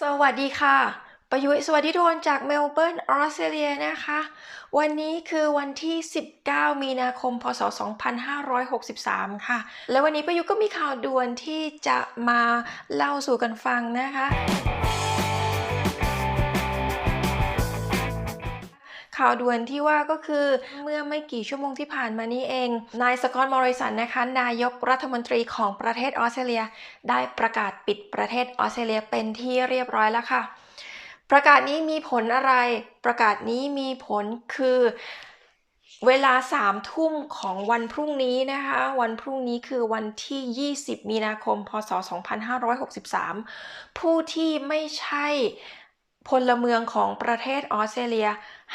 สวัสดีค่ะ ประยุทธ์สวัสดีทุกคนจากเมลเบิร์นออสเตรเลียนะคะ วันนี้คือวันที่ 19 มีนาคม พศ 2563 ค่ะ และวันนี้ประยุทธ์ก็มีข่าวด่วนที่จะมาเล่าสู่กันฟังนะคะ ข่าวด่วนที่ว่าก็คือเมื่อไม่กี่ชั่วโมงที่ผ่านมานี้เอง นายสกอตต์มอริสันนะคะ นายกรัฐมนตรีของประเทศออสเตรเลีย ได้ประกาศปิดประเทศออสเตรเลียเป็นที่เรียบร้อยแล้วค่ะ ประกาศนี้มีผลอะไร ประกาศนี้มีผลคือเวลาสามทุ่มของวันพรุ่งนี้นะคะ วันพรุ่งนี้คือวันที่ 20 มีนาคม พศ 2563 ผู้ที่ไม่ใช่พลเมืองของประเทศออสเตรเลีย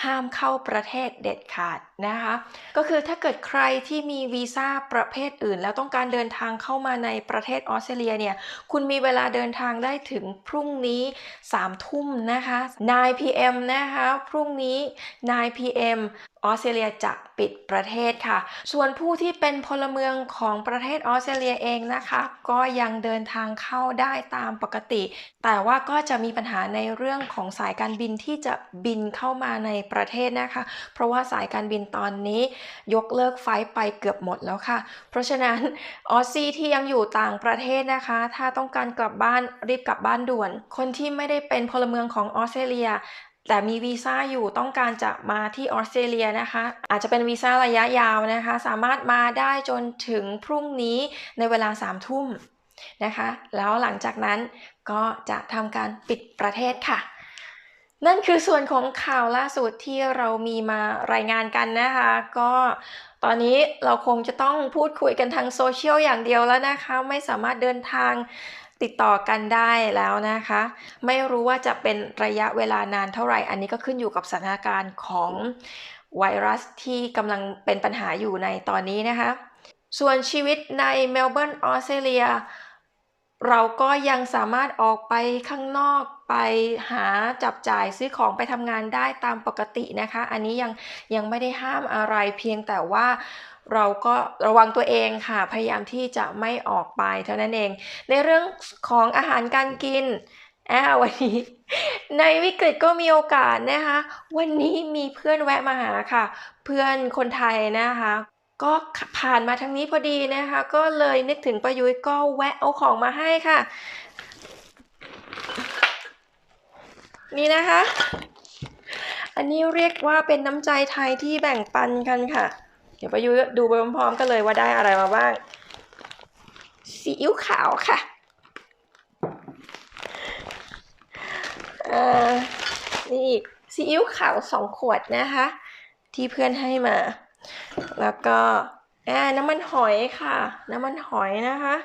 ห้ามเข้าประเทศเด็ดขาดนะคะ ก็คือถ้าเกิดใครที่มีวีซ่าประเภทอื่น แล้วต้องการเดินทางเข้ามาในประเทศออสเตรเลียเนี่ย คุณมีเวลาเดินทางได้ถึงพรุ่งนี้3ทุ่มนะคะ 9 pm นะคะ พรุ่งนี้ 9 pm ออสเตรเลียจะปิดประเทศค่ะ ส่วนผู้ที่เป็นพลเมืองของประเทศออสเตรเลียเองนะคะ ก็ยังเดินทางเข้าได้ตามปกติ แต่ว่าก็จะมีปัญหาในเรื่องของสายการบินที่จะบินเข้ามาในประเทศนะคะ เพราะว่าสายการบินตอนนี้ยกเลิกไฟล์ไปเกือบหมดแล้วค่ะ เพราะฉะนั้นออสซี่ที่ยังอยู่ต่างประเทศนะคะ ถ้าต้องการกลับบ้านรีบกลับบ้านด่วน คนที่ไม่ได้เป็นพลเมืองของออสเตรเลียแต่มีวีซ่าอยู่ต้องการจะมาที่ออสเตรเลียนะคะ อาจจะเป็นวีซ่าระยะยาวนะคะ สามารถมาได้จนถึงพรุ่งนี้ในเวลา3ามทุ่มนะคะ แล้วหลังจากนั้นก็จะทำการปิดประเทศค่ะ นั่นคือส่วนของข่าวล่าสุดที่เรามีมารายงานกันนะคะ ก็ตอนนี้เราคงจะต้องพูดคุยกันทางโซเชียลอย่างเดียวแล้วนะคะ ไม่สามารถเดินทางติดต่อกันได้แล้วนะคะ ไม่รู้ว่าจะเป็นระยะเวลานานเท่าไหร่ อันนี้ก็ขึ้นอยู่กับสถานการณ์ของไวรัสที่กำลังเป็นปัญหาอยู่ในตอนนี้นะคะ ส่วนชีวิตในเมลเบิร์นออสเตรเลียเราก็ยังสามารถออกไปข้างนอก ไปหาจับจ่ายซื้อของไปทำงานได้ตามปกตินะคะ อันนี้ยังยังไม่ได้ห้ามอะไรเพียงแต่ว่าเราก็ระวังตัวเองค่ะ พยายามที่จะไม่ออกไปเท่านั้นเอง ในเรื่องของอาหารการกินอ่าวันนี้ ในวิกฤตก็มีโอกาสนะคะ วันนี้มีเพื่อนแวะมาหาค่ะ เพื่อนคนไทยนะคะก็ผ่านมาทางนี้พอดีนะคะ ก็เลยนึกถึงประยุทธ์ก็แวะเอาของมาให้ค่ะ นี่นะคะ อันนี้เรียกว่าเป็นน้ำใจไทยที่แบ่งปันกันค่ะ เดี๋ยวไปยุทธ์ดูไปพร้อมๆกันเลยว่าได้อะไรมาบ้างซีอิ๊วขาวค่ะอ่อนี่อีกซีอิ๊วขาวสองขวดนะคะ ที่เพื่อนให้มา แล้วก็น้ำมันหอยค่ะ น้ำมันหอยนะคะ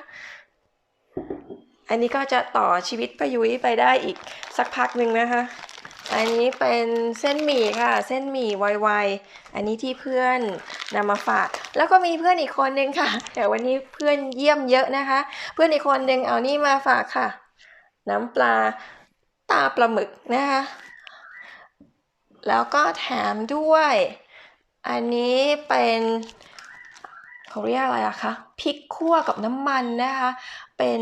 อันนี้ก็จะต่อชีวิตประยุ้ยไปได้อีกสักพักหนึ่งนะคะ อันนี้เป็นเส้นหมี่ค่ะ เส้นหมี่ไวๆอันนี้ที่เพื่อนนำมาฝาก แล้วก็มีเพื่อนอีกคนนึงค่ะ แต่วันนี้เพื่อนเยี่ยมเยอะนะคะ เพื่อนอีกคนนึงเอานี่มาฝากค่ะ น้ำปลาตาปลาหมึกนะคะ แล้วก็แถมด้วย อันนี้เป็นเขาเรียกอะไรอะคะ พริกคั่วกับน้ำมันนะคะ เป็น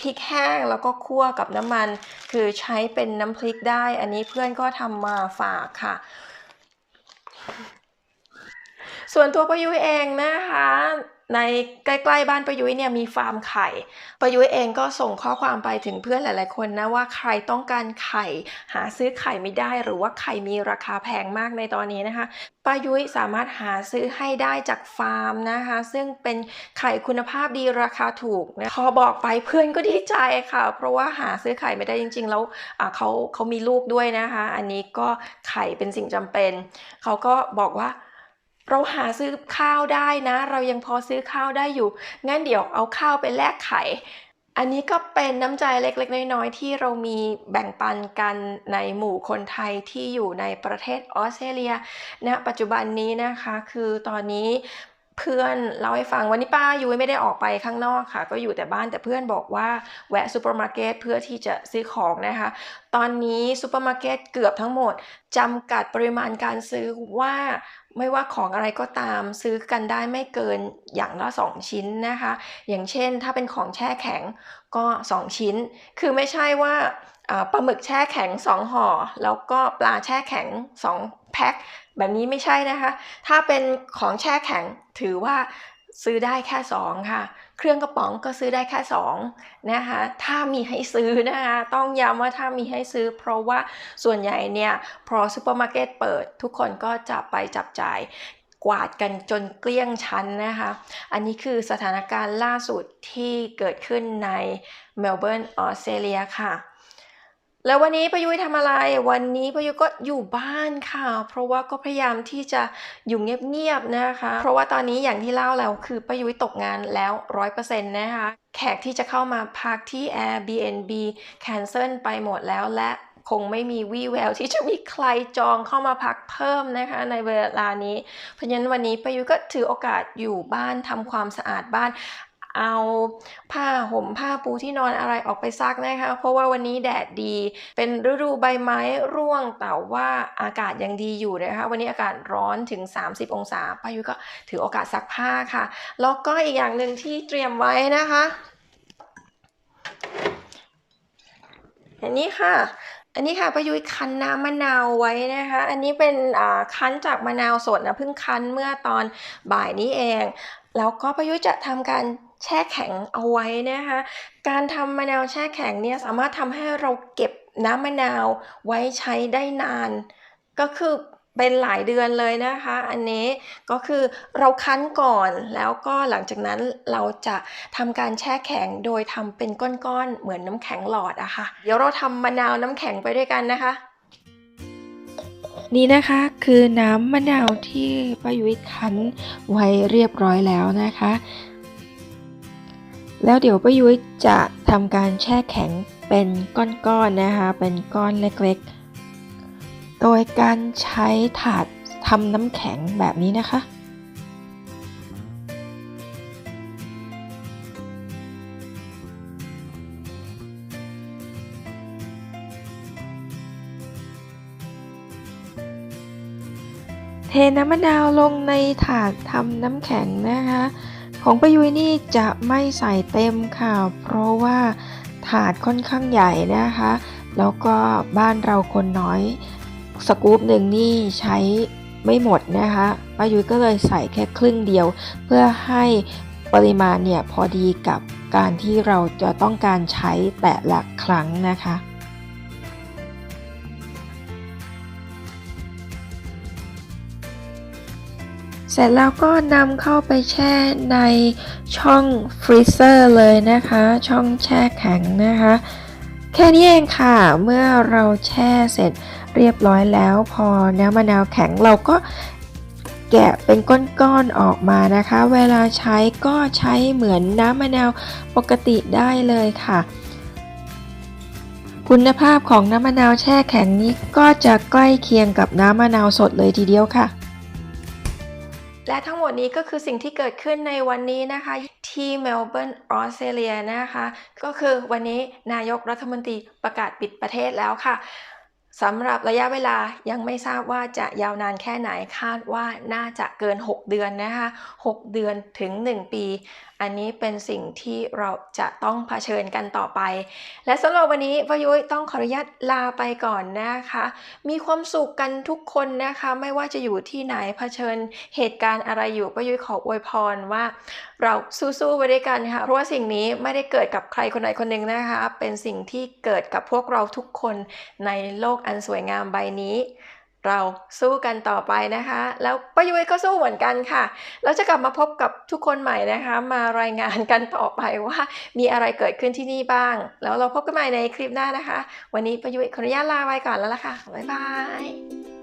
พริกแห้งแล้วก็คั่วกับน้ำมัน คือใช้เป็นน้ำพริกได้ อันนี้เพื่อนก็ทำมาฝากค่ะ ส่วนตัวประยุ้ยเองนะคะในใกล้ๆบ้านประยุ้ยเนี่ยมีฟาร์มไข่ประยุ้ยเองก็ส่งข้อความไปถึงเพื่อนหลาย ๆ คนนะว่าใครต้องการไข่ หาซื้อไข่ไม่ได้ หรือว่าไข่มีราคาแพงมากในตอนนี้นะคะป้ายุ้ยสามารถหาซื้อให้ได้จากฟาร์มนะคะ ซึ่งเป็นไข่คุณภาพดีราคาถูกนะพอบอกไปเพื่อนก็ดีใจค่ะ เพราะว่าหาซื้อไข่ไม่ได้จริง ๆ แล้วเขาเขามีลูกด้วยนะคะ อันนี้ก็ไข่เป็นสิ่งจำเป็น เขาก็บอกว่า เราหาซื้อข้าวได้นะ เรายังพอซื้อข้าวได้อยู่ งั้นเดี๋ยวเอาข้าวไปแลกไข่อันนี้ก็เป็นน้ำใจเล็กๆ น้อยๆ ที่เรามีแบ่งปันกันในหมู่คนไทยที่อยู่ในประเทศออสเตรเลียณปัจจุบันนี้นะคะคือตอนนี้เพื่อนเล่าให้ฟังวันนี้ป้ายุ้ยไม่ได้ออกไปข้างนอกค่ะ ก็อยู่แต่บ้านแต่เพื่อนบอกว่าแวะซูเปอร์มาร์เก็ตเพื่อที่จะซื้อของนะคะ ตอนนี้ซูเปอร์มาร์เก็ตเกือบทั้งหมดจำกัดปริมาณการซื้อว่า ไม่ว่าของอะไรก็ตามซื้อกันได้ไม่เกินอย่างละ 2 ชิ้นนะคะ อย่างเช่นถ้าเป็นของแช่แข็งก็ 2 ชิ้น คือไม่ใช่ว่าปลาหมึกแช่แข็ง 2ห่อ แล้วก็ปลาแช่แข็ง 2 แพ็คแบบนี้ไม่ใช่นะคะ ถ้าเป็นของแช่แข็งถือว่าซื้อได้แค่ 2 ค่ะ เครื่องกระป๋องก็ซื้อได้แค่2นะคะถ้ามีให้ซื้อนะคะต้องย้ำว่าถ้ามีให้ซื้อ เพราะว่าส่วนใหญ่เนี่ยพอซูเปอร์มาร์เก็ตเปิด ทุกคนก็จะไปจับจ่ายกวาดกันจนเกลี้ยงชั้นนะคะ อันนี้คือสถานการณ์ล่าสุดที่เกิดขึ้นในเมลเบิร์นออสเตรเลียค่ะ แล้ววันนี้ประยุ้ยทำอะไร วันนี้ประยุ้ยก็อยู่บ้านค่ะ เพราะว่าก็พยายามที่จะอยู่เงียบๆนะคะ เพราะว่าตอนนี้อย่างที่เล่าแล้วคือประยุ้ยตกงานแล้วร้อยเปอร์เซ็นต์นะคะ แขกที่จะเข้ามาพักที่ Airbnb cancel ไปหมดแล้วและคงไม่มีวี่แววที่จะมีใครจองเข้ามาพักเพิ่มนะคะในเวลานี้ เพราะฉะนั้นวันนี้ประยุก็ถือโอกาสอยู่บ้านทำความสะอาดบ้าน เอาผ้าห่มผ้าปูที่นอนอะไรออกไปซักนะคะ เพราะว่าวันนี้แดดดี เป็นฤดูใบไม้ร่วงแต่ว่าอากาศยังดีอยู่นะคะ วันนี้อากาศร้อนถึง 30 องศาป้ายุก็ถือโอกาสซักผ้าค่ะ แล้วก็อีกอย่างหนึ่งที่เตรียมไว้นะคะอันนี้ค่ะ อันนี้ค่ะป้ายุ้ยคั้นน้ำมะนาวไว้นะคะ อันนี้เป็นคั้นจากมะนาวสดนะเพิ่งคั้นเมื่อตอนบ่ายนี้เอง แล้วก็ประยุทธ์จะทำการ แช่แข็งเอาไว้นะคะ การทำมะนาวแช่แข็งเนี่ยสามารถทำให้เราเก็บน้ำมะนาวไว้ใช้ได้นาน ก็คือเป็นหลายเดือนเลยนะคะ อันนี้ก็คือเราคั้นก่อนแล้วก็หลังจากนั้นเราจะทำการแช่แข็งโดยทำเป็นก้อนๆเหมือนน้ำแข็งหลอดอะค่ะ เดี๋ยวเราทำมะนาวน้ำแข็งไปด้วยกันนะคะ นี่นะคะคือน้ำมะนาวที่ป้ายุ้ยคั้นไว้เรียบร้อยแล้วนะคะ แล้วเดี๋ยวป้ายุ้ยจะทำการแช่แข็งเป็นก้อนๆนะคะ เป็นก้อนเล็กๆ โดยการใช้ถาดทำน้ำแข็งแบบนี้นะคะเทน้ำมะนาวลงในถาดทำน้ำแข็งนะคะ ของประยุยนี่จะไม่ใส่เต็มค่ะ เพราะว่าถาดค่อนข้างใหญ่นะคะ แล้วก็บ้านเราคนน้อย สกู๊ปหนึ่งนี่ใช้ไม่หมดนะคะป้ายุ้ยก็เลยใส่แค่ครึ่งเดียว เพื่อให้ปริมาณเนี่ยพอดีกับการที่เราจะต้องการใช้แต่ละครั้งนะคะ ร็จแล้วก็นำเข้าไปแช่ในช่องฟรีเซอร์เลยนะคะ ช่องแช่แข็งนะคะ แค่นี้เองค่ะ เมื่อเราแช่เสร็จเรียบร้อยแล้ว พอน้ำมะนาวแข็งเราก็แกะเป็นก้อนๆออกมานะคะ เวลาใช้ก็ใช้เหมือนน้ำมะนาวปกติได้เลยค่ะ คุณภาพของน้ำมะนาวแช่แข็งนี้ก็จะใกล้เคียงกับน้ำมะนาวสดเลยทีเดียวค่ะ และทั้งหมดนี้ก็คือสิ่งที่เกิดขึ้นในวันนี้นะคะ ที่เมลเบิร์นออสเตรเลียนะคะ ก็คือวันนี้นายกรัฐมนตรีประกาศปิดประเทศแล้วค่ะ สำหรับระยะเวลายังไม่ทราบว่าจะยาวนานแค่ไหนคาดว่าน่าจะเกิน 6 เดือนนะคะ 6 เดือนถึง 1 ปี อันนี้เป็นสิ่งที่เราจะต้องเผชิญกันต่อไป และสำหรับวันนี้พยุ้ยต้องขออนุญาตลาไปก่อนนะคะ มีความสุขกันทุกคนนะคะ ไม่ว่าจะอยู่ที่ไหนเผชิญเหตุการณ์อะไรอยู่ป้ายุ้ยขออวยพรว่า เราสู้ๆไปด้วยกันค่ะเพราะว่าสิ่งนี้ไม่ได้เกิดกับใครคนใดคนหนึ่งนะคะ เป็นสิ่งที่เกิดกับพวกเราทุกคนในโลกอันสวยงามใบนี้ เราสู้กันต่อไปนะคะ แล้วป้ายุ้ยก็สู้เหมือนกันค่ะแล้วจะกลับมาพบกับทุกคนใหม่นะคะ มารายงานกันต่อไปว่ามีอะไรเกิดขึ้นที่นี่บ้าง แล้วเราพบกันใหม่ในคลิปหน้านะคะ วันนี้ป้ายุ้ยขออนุญาตลาไปก่อนแล้วล่ะค่ะบ๊ายบาย